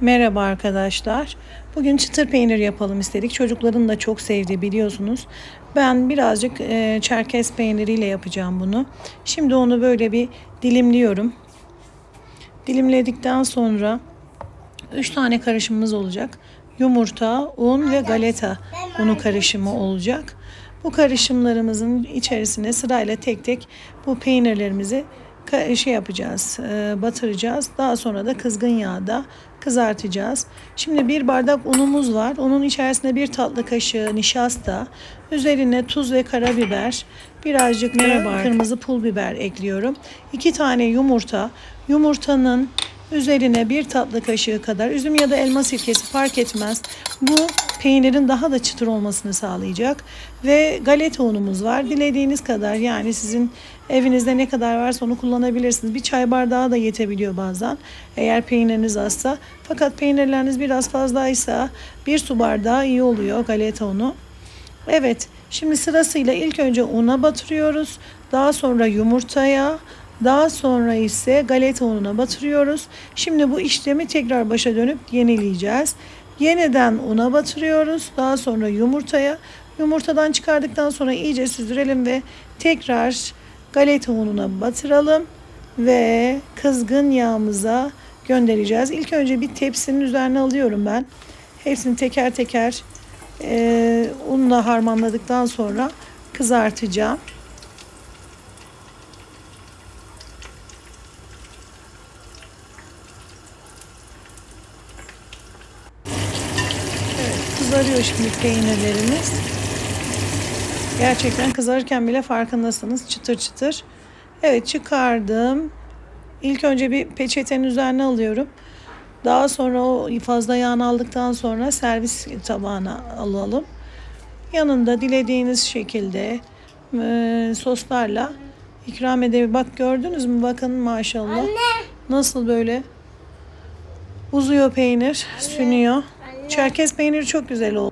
Merhaba arkadaşlar. Bugün çıtır peynir yapalım istedik. Çocukların da çok sevdiği biliyorsunuz. Ben birazcık e, çerkez peyniriyle yapacağım bunu. Şimdi onu böyle bir dilimliyorum. Dilimledikten sonra 3 tane karışımımız olacak. Yumurta, un ve galeta unu karışımı olacak. Bu karışımlarımızın içerisine sırayla tek tek bu peynirlerimizi şey yapacağız, e, batıracağız. Daha sonra da kızgın yağda kızartacağız. Şimdi bir bardak unumuz var. Onun içerisine bir tatlı kaşığı nişasta, üzerine tuz ve karabiber, birazcık da kırmızı pul biber ekliyorum. İki tane yumurta, yumurtanın Üzerine bir tatlı kaşığı kadar üzüm ya da elma sirkesi fark etmez. Bu peynirin daha da çıtır olmasını sağlayacak. Ve galeta unumuz var. Dilediğiniz kadar yani sizin evinizde ne kadar varsa onu kullanabilirsiniz. Bir çay bardağı da yetebiliyor bazen. Eğer peyniriniz azsa. Fakat peynirleriniz biraz fazlaysa bir su bardağı iyi oluyor galeta unu. Evet, şimdi sırasıyla ilk önce una batırıyoruz. Daha sonra yumurtaya, daha sonra ise galeta ununa batırıyoruz. Şimdi bu işlemi tekrar başa dönüp yenileyeceğiz. Yeniden una batırıyoruz. Daha sonra yumurtaya. Yumurtadan çıkardıktan sonra iyice süzdürelim ve tekrar galeta ununa batıralım ve kızgın yağımıza göndereceğiz. İlk önce bir tepsinin üzerine alıyorum ben. Hepsini teker teker e, unla harmanladıktan sonra kızartacağım. Evet, kızarıyor şimdi peynirlerimiz. Gerçekten kızarırken bile farkındasınız çıtır çıtır. Evet çıkardım. İlk önce bir peçetenin üzerine alıyorum. Daha sonra o fazla yağını aldıktan sonra servis tabağına alalım. Yanında dilediğiniz şekilde e, soslarla ikram edebilir. Bak gördünüz mü? Bakın maşallah. Anne. Nasıl böyle uzuyor peynir, sünüyor. Çerkez peyniri çok güzel oldu.